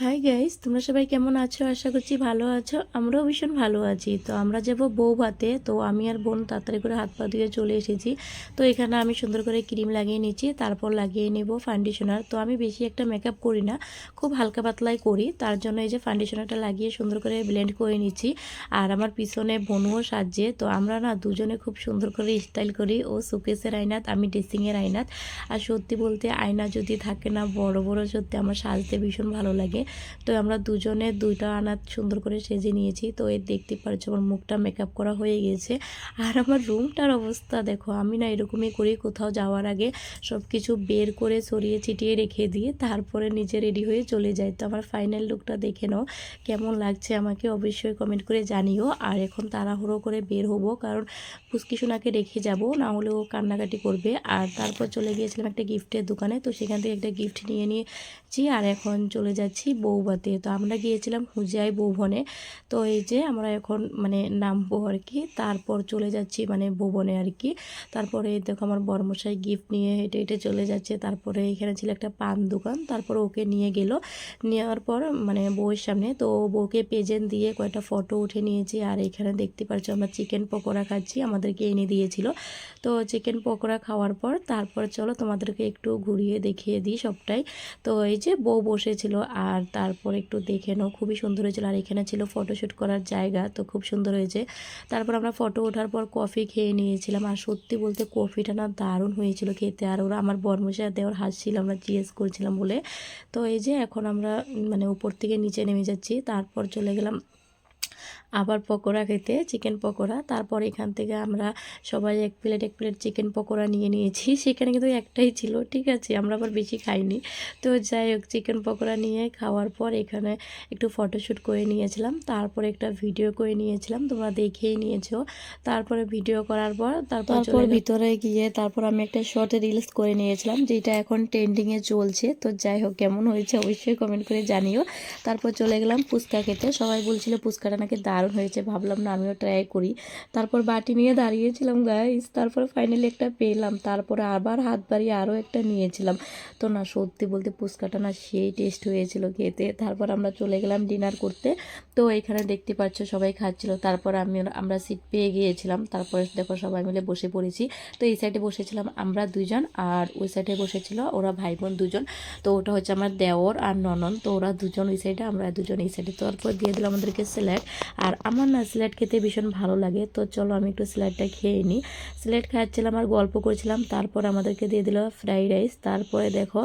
Hi guys তোমরা সবাই কেমন আছো? আশা করছি ভালো আছো। আমরাও ভীষণ ভালো আছি। তো আমরা যাব বউ ভাতে তো আমি আর বোন তাড়াতাড়ি করে হাত পা ধুয়ে চলে এসেছি। তো এখানে আমি সুন্দর করে ক্রিম লাগিয়ে নিচ্ছি, তারপর লাগিয়ে নেব ফাউন্ডেশনার তো আমি বেশি একটা মেকআপ করি না, খুব হালকা পাতলাই করি। তার জন্য এই যে ফাউন্ডেশনারটা লাগিয়ে সুন্দর করে ব্লেন্ড করে নিচ্ছি। আর আমার পিছনে বোনও সাজছে। তো আমরা না দুজনে খুব সুন্দর করে স্টাইল করি। ও সুকেসের আয়নাত, আমি ড্রেসিংয়ের আয়নাত। আর সত্যি বলতে আয়না যদি থাকে না, বড় বড় সত্যি আমার সাজতে ভীষণ ভালো লাগে। তো আমরা দুজনে দুইটা আনাত সুন্দর করে সেজে নিয়েছি। তো এর দেখতে পাচ্ছ আমার মুখটা মেকআপ করা হয়ে গিয়েছে আর আমার রুমটার অবস্থা দেখো, আমি না এরকমই করি কোথাও যাওয়ার আগে সব কিছু বের করে সরিয়ে ছিটিয়ে রেখে দিয়ে তারপরে নিজে রেডি হয়ে চলে যাই। তো আমার ফাইনাল লুকটা দেখে নাও, কেমন লাগছে আমাকে অবশ্যই কমেন্ট করে জানিও। আর এখন তাড়াহুড়ো করে বের হব, কারণ পুষ্কি সোনাকে রেখে যাব, না হলে ও কান্নাকাটি করবে। আর তারপর চলে গিয়েছিলাম একটা গিফটের দোকানে, তো সেখান থেকে একটা গিফট নিয়ে নিয়েছি, আর এখন চলে যাচ্ছি বৌবাতে তো আমরা গিয়েছিলাম হুজিয়াই বৌভনে তো এই যে আমরা এখন মানে নামবো আর কি। তারপর চলে যাচ্ছি মানে ভুবনে আর কি। তারপরে দেখো আমার বর্মশাই গিফট নিয়ে হেঁটে হেঁটে চলে যাচ্ছে। তারপরে এখানে ছিল একটা পান দোকান। তারপরে ওকে নিয়ে গেল। নেওয়ার পর মানে বউয়ের সামনে তো বউকে পেজেন্ট দিয়ে কয়েকটা ফটো উঠে নিয়েছি। আর এখানে দেখতে পাচ্ছ আমরা চিকেন পকোড়া খাচ্ছি। আমাদেরকে এনে দিয়েছিল। তো চিকেন পকোড়া খাওয়ার পর তারপর চলো তোমাদেরকে একটু ঘুরিয়ে দেখিয়ে দিই সবটাই। তো এই যে বউ বসেছিল। আর তারপর একটু দেখে নাও, খুবই সুন্দর হয়েছিল। আর এখানে ছিল ফটোশ্যুট করার জায়গা, তো খুব সুন্দর হয়েছে। তারপর আমরা ফটো ওঠার পর কফি খেয়ে নিয়েছিলাম। আর সত্যি বলতে কফিটা না দারুণ হয়েছিল খেতে। আর ওরা আমার বর্মশা দেওয়ার হাসছিল আমরা জিজ্ঞেস করছিলাম বলে। তো এই যে এখন আমরা মানে উপর থেকে নিচে নেমে যাচ্ছি, তারপর চলে গেলাম আবার পকোড়া খেতে চিকেন পকোড়া। তারপর এখান থেকে আমরা সবাই এক প্লেট এক প্লেট চিকেন পকোড়া নিয়ে নিয়েছি। সেখানে কিন্তু একটাই ছিল ঠিক আছে আমরা আবার বেশি খাইনি। তো যাই হোক চিকেন পকোড়া নিয়ে খাওয়ার পর এখানে একটু ফটোশ্যুট করে নিয়েছিলাম। তারপর একটা ভিডিও করে নিয়েছিলাম তোমরা দেখেই নিয়েছো। তারপরে ভিডিও করার পর তারপর ভিতরে গিয়ে তারপর আমি একটা শর্ট রিলস করে নিয়েছিলাম যেটা এখন ট্রেন্ডিংয়ে চলছে। তো যাই হোক কেমন হয়েছে অবশ্যই কমেন্ট করে জানিও। তারপর চলে গেলাম ফুচকা খেতে। সবাই বলছিল ফুচকাটা নাকি দারুণ হয়েছে, ভাবলাম না আমিও ট্রাই করি। তারপর বাটি নিয়ে দাঁড়িয়েছিলাম গাইস তারপর ফাইনালি একটা পেলাম, তারপরে আবার হাত বাড়িয়ে আরও একটা নিয়েছিলাম। তো না, সত্যি বলতে ফুচকাটা না সেই টেস্ট হয়েছিল খেতে। তারপর আমরা চলে গেলাম ডিনার করতে। তো এখানে দেখতে পাচ্ছ সবাই খাচ্ছিল। তারপর আমি, আমরা সিট পেয়ে গিয়েছিলাম। তারপরে দেখো সবাই মিলে বসে পড়েছি। তো এই সাইডে বসেছিলাম আমরা দুজন আর ওই সাইডে বসেছিল ওরা ভাই বোন দুজন। তো ওটা হচ্ছে আমার দেওর আর ননন। তো ওরা দুজন ওই সাইডে আমরা দুজন এই সাইডে তারপর দিয়ে দিলাম আমাদেরকে স্যালাড আর আমার না স্যালাড খেতে ভীষণ ভালো লাগে, তো চলো আমি একটু স্যালাডটা খেয়ে নিই। স্যালাড খাওয়াচ্ছিলাম আর গল্প করছিলাম, তারপর আমাদেরকে দিয়ে দিল ফ্রাইড রাইস, তারপরে দেখো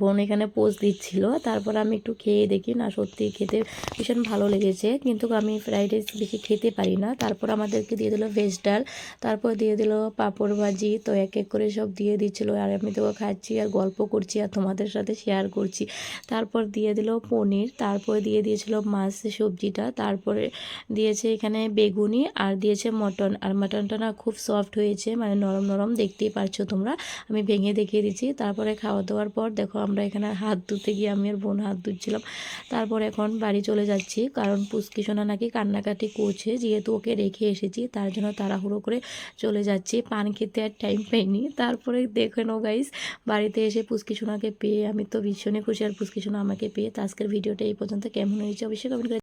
বোন এখানে পোজ দিচ্ছিল। তারপর আমি একটু খেয়ে দেখি, না সত্যি খেতে ভীষণ ভালো লেগেছে। কিন্তু আমি ফ্রাইড রাইস বেশি খেতে পারি না। তারপর আমাদেরকে দিয়ে দিল ভেজ ডাল, তারপর দিয়ে দিল পাঁপড় ভাজি, তো এক এক করে সব দিয়ে দিচ্ছিল। আর আমি তো খাচ্ছি আর গল্প করছি আর তোমাদের সাথে শেয়ার করছি। তারপর দিয়ে দিল পনির, তারপর দিয়ে দিয়েছিল মাছ সবজিটা, তারপরে দিয়েছে এখানে বেগুনি আর দিয়েছে মটন। আর মটনটা না খুব সফট হয়েছে মানে নরম নরম, দেখতেই পারছ তোমরা। আমি ভেঙে দেখিয়ে দিচ্ছি। তারপরে খাওয়া দাওয়ার পর দেখো আমরা এখানে হাত ধুতে গিয়ে আমি আর বোন হাত ধুচ্ছিলাম। তারপর এখন বাড়ি চলে যাচ্ছি, কারণ পুষ্কি সোনা নাকি কান্নাকাটি করছে, যেহেতু ওকে রেখে এসেছি, তার জন্য তাড়াহুড়ো করে চলে যাচ্ছি। পান খেতে আর টাইম পাইনি। তারপরে দেখে নো গাইস বাড়িতে এসে পুষ্কি সোনাকে পেয়ে আমি তো ভীষণই খুশি। আর পুষ্কি সোনা আমাকে পেয়ে তো আজকের ভিডিওটা এই পর্যন্ত। কেমন হয়েছে অবশ্যই কমেন্ট করে